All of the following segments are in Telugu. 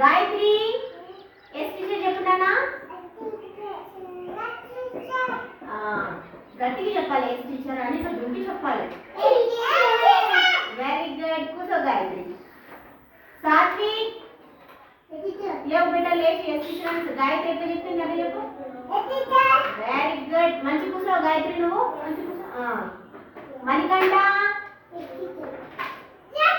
గాయత్రి ఎస్ టీచర్ చెప్తున్నానా గట్టిగా చెప్పాలి ఎస్ టీచర్ అని ఇట్లా చెప్పాలి. వెరీ గుడ్ కూర్చో గాయత్రి. సాత్వి లేవు బిడ్డ లేచి ఎస్ టీచర్ గాయత్రి ఎట్లా చెప్పింది? అట్లా చెప్పు. వెరీ గుడ్ మంచి కూర్చో గాయత్రి నువ్వు. మంచి కూర్చో. మణికంఠ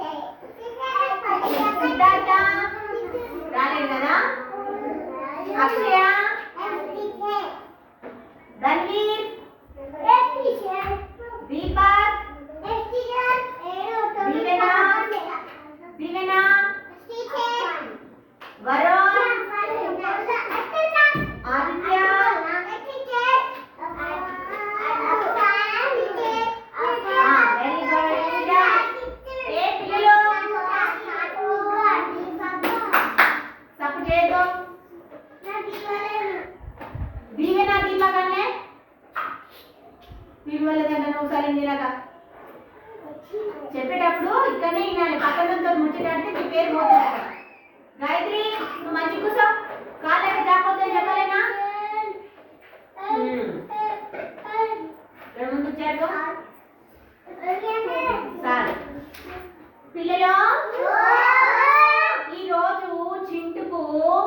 అనంత రాలేదు అక్షయ నువ్వు కూర్చోండి నేను చూపిస్తాను చూస్తా కూర్చో. సిద్ధార్థ రాలేడు కదా అక్షయ ధన్వీర్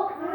Look.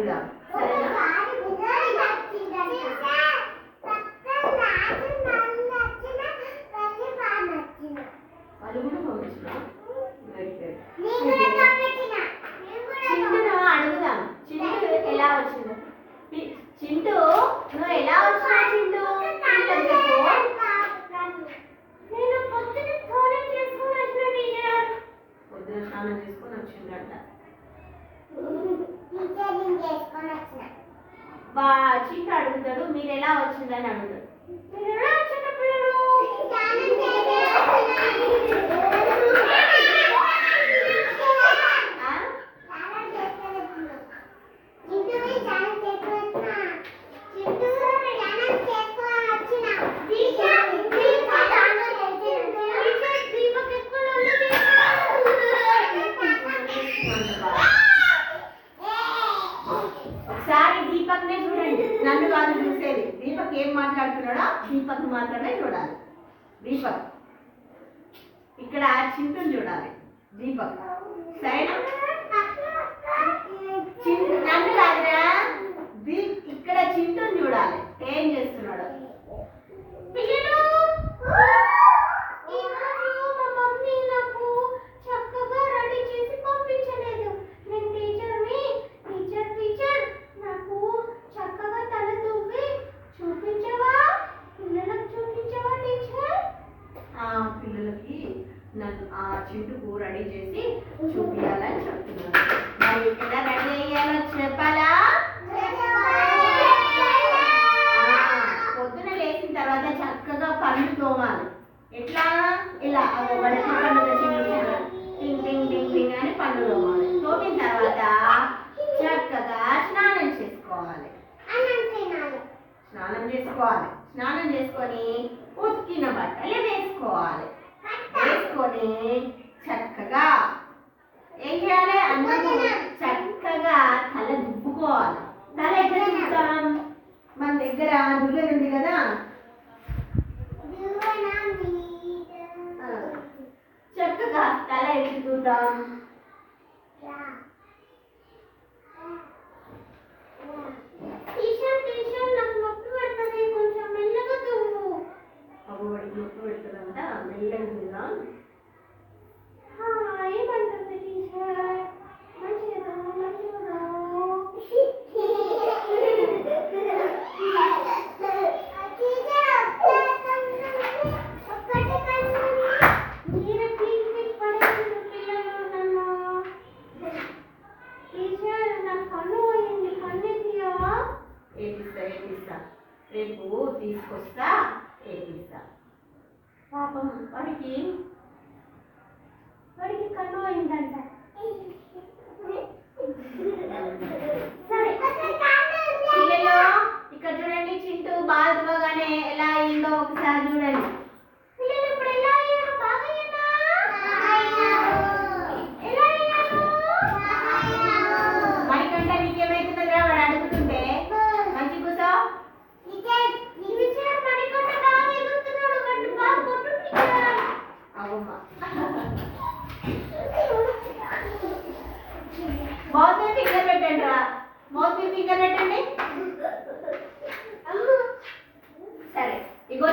చింటూని అడుగుదాం సరేనా వాళ్ళు కూడా పంపించిన చింటూను అడుగుదాం చింటూ ఎలా వచ్చిందో పి- చింటూ నువ్వు ఎలా వచ్చినావు చింటూ పిల్లలకు చెప్పు నేను పొద్దున స్నానం చేసుకుని వచ్చిన టీచర్ పొద్దున స్నానం చేసుకొని వచ్చిందంట టీచరింగ్ చేసుకొని వచ్చిన వా చింటూ అడుగుతాడు మీరు ఎలా వచ్చిందని అడుగుతాడు. మీరు ఎలా వచ్చిన పిల్లలు స్నానం ఆ? ఒకసారి దీపక్ నే చూడండి నన్ను కాదు చూసేది దీపక్ ఏం మాట్లాడుతున్నాడో దీపక్ మాత్రమే చూడాలి దీపక్. ఇక్కడ చింటూని చూడాలి. దీపక్. సైడ్ చింటూ నన్ను కాదురా. దీప్ ఇక్కడ చింటూని చూడాలి. ఏం చేస్తున్నాడు? స్నానం చేసుకోవాలి. స్నానం చేసుకొని ఉతికిన బట్టలు వేసుకోవాలి. వేసుకొని చక్కగా ఏం చేయాలి? అందరూ చక్కగా తల దుబ్బుకోవాలి. తల ఎట్లా దుబ్బుతాం? మన దగ్గర దువ్వెన ఉంది కదా. చక్కగా తల ఎత్తుకుంటాం టీషర్ట్ నొప్పి పెడుతుందంట మెల్లగా ఏమంటుంది టీషర్ట్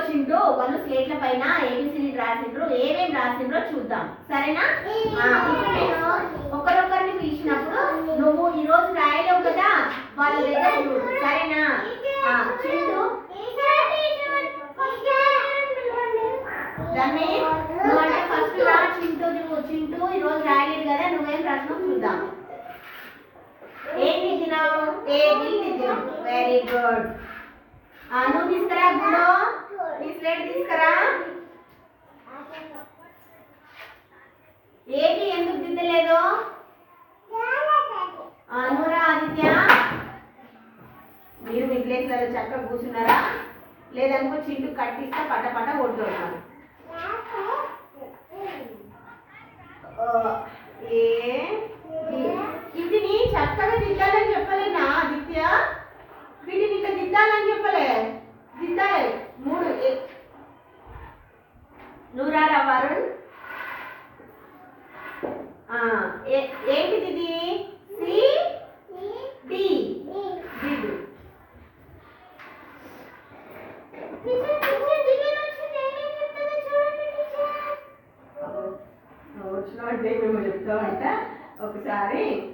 చింటూ వాళ్ళు స్లేట్ల పైన ఏబిసిడి రాసిండ్రు ఏమేం రాసిండ్రో చూద్దాం. సరేనా? ఒకరొకరిని పిలిచినప్పుడు నువ్వు ఈ రోజు రాయలేవు కదా వాళ్ళ దగ్గర చూడు సరేనా? ఆ, చింటూ దాన్ని నువ్వు అంటే ఫస్ట్ రా చింటూ నువ్వు చింటూ ఈ రోజు రాయలేదు కదా నువ్వేం రాసినావు చూద్దాం. ఏం దిద్దినావు ఏ వెరీ గుడ్ నువ్వు తీసుకురా గుడో నీ స్లేట్ తీసుకురా. ఏంటి ఎందుకు దిద్దలేదు? అనురా ఆదిత్య. మీరు మీ ప్లేస్లలో చక్కగా కూర్చున్నారా? లేదనుకో చింటు కట్టిస్తే పట పట కొడుతున్నారు ఇంటిని వీటిని చక్కగా దిద్దాలని చెప్పలేనా ఆదిత్య? వీటిని ఇట్లా దిద్దాలని చెప్పలే దిద్దాలి మూడు ఏ- నూరారా వరుణ్. ఏంటిది ఇది? సి? డి. వచ్చిన అంటే మేము చెప్తామంట. ఒకసారి